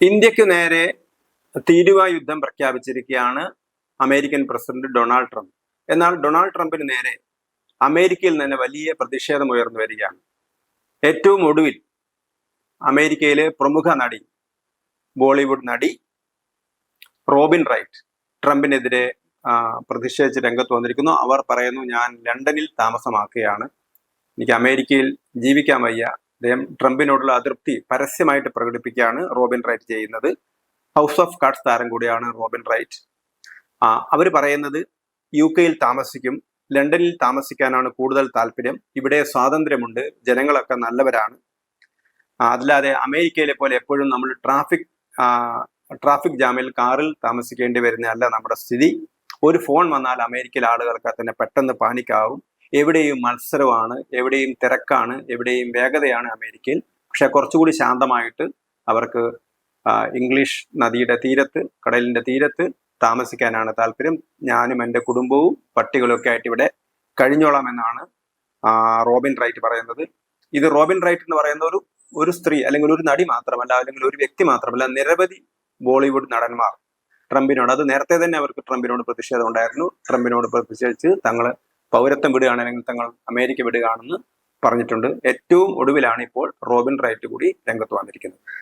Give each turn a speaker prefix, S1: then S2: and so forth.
S1: ഇന്ത്യയ്ക്ക് നേരെ തീരുവ യുദ്ധം പ്രഖ്യാപിച്ചിരിക്കുകയാണ് അമേരിക്കൻ പ്രസിഡന്റ് ഡൊണാൾഡ് ട്രംപ്. എന്നാൽ ഡൊണാൾഡ് ട്രംപിന് നേരെ അമേരിക്കയിൽ നിന്ന് വലിയ പ്രതിഷേധം ഉയർന്നു വരികയാണ്. ഏറ്റവും ഒടുവിൽ അമേരിക്കയിലെ പ്രമുഖ നടി ബോളിവുഡ് നടി റോബിൻ റൈറ്റ് ട്രംപിനെതിരെ പ്രതിഷേധിച്ച് രംഗത്ത് വന്നിരിക്കുന്നു. അവർ പറയുന്നു ഞാൻ ലണ്ടനിൽ താമസമാക്കുകയാണ്. എനിക്ക് അമേരിക്കയിൽ ജീവിക്കാൻ വയ്യ. അദ്ദേഹം ട്രംപിനോടുള്ള അതൃപ്തി പരസ്യമായിട്ട് പ്രകടിപ്പിക്കുകയാണ് റോബിൻ റൈറ്റ് ചെയ്യുന്നത്. ഹൗസ് ഓഫ് കാർഡ്സ് താരം കൂടിയാണ് റോബിൻ റൈറ്റ്. അവർ പറയുന്നത് യു കെയിൽ താമസിക്കും ലണ്ടനിൽ താമസിക്കാനാണ് കൂടുതൽ താല്പര്യം ഇവിടെ സ്വാതന്ത്ര്യമുണ്ട് ജനങ്ങളൊക്കെ നല്ലവരാണ്. അതല്ലാതെ അമേരിക്കയിലെ പോലെ എപ്പോഴും നമ്മൾ ട്രാഫിക് ട്രാഫിക് ജാമിൽ കാറിൽ താമസിക്കേണ്ടി വരുന്നതല്ല നമ്മുടെ സ്ഥിതി. ഒരു ഫോൺ വന്നാൽ അമേരിക്കയിലെ ആളുകൾക്ക് തന്നെ പെട്ടെന്ന് പാനിക്കാവും. എവിടെയും മത്സരമാണ് എവിടെയും തിരക്കാണ് എവിടെയും വേഗതയാണ് അമേരിക്കയിൽ. പക്ഷെ കുറച്ചുകൂടി ശാന്തമായിട്ട് അവർക്ക് ഇംഗ്ലീഷ് നദിയുടെ തീരത്ത് കടലിന്റെ തീരത്ത് താമസിക്കാനാണ് താല്പര്യം. ഞാനും എന്റെ കുടുംബവും പട്ടികളൊക്കെ ആയിട്ട് ഇവിടെ കഴിഞ്ഞോളാം എന്നാണ് റോബിൻ റൈറ്റ് പറയുന്നത്. ഇത് റോബിൻ റൈറ്റ് എന്ന് പറയുന്ന ഒരു ഒരു സ്ത്രീ അല്ലെങ്കിൽ ഒരു നടി മാത്രമല്ല അല്ലെങ്കിൽ ഒരു വ്യക്തി മാത്രമല്ല നിരവധി ബോളിവുഡ് നടന്മാർ ട്രംപിനോട്. അത് നേരത്തെ തന്നെ അവർക്ക് ട്രംപിനോട് പ്രതിഷേധം ഉണ്ടായിരുന്നു. ട്രംപിനോട് പ്രതിഷേധിച്ച് തങ്ങൾ പൗരത്വം വിടുകയാണ് അല്ലെങ്കിൽ തങ്ങൾ അമേരിക്ക വിടുകയാണെന്ന് പറഞ്ഞിട്ടുണ്ട്. ഏറ്റവും ഒടുവിലാണ് ഇപ്പോൾ റോബിൻ റൈറ്റ് കൂടി രംഗത്ത് വന്നിരിക്കുന്നത്.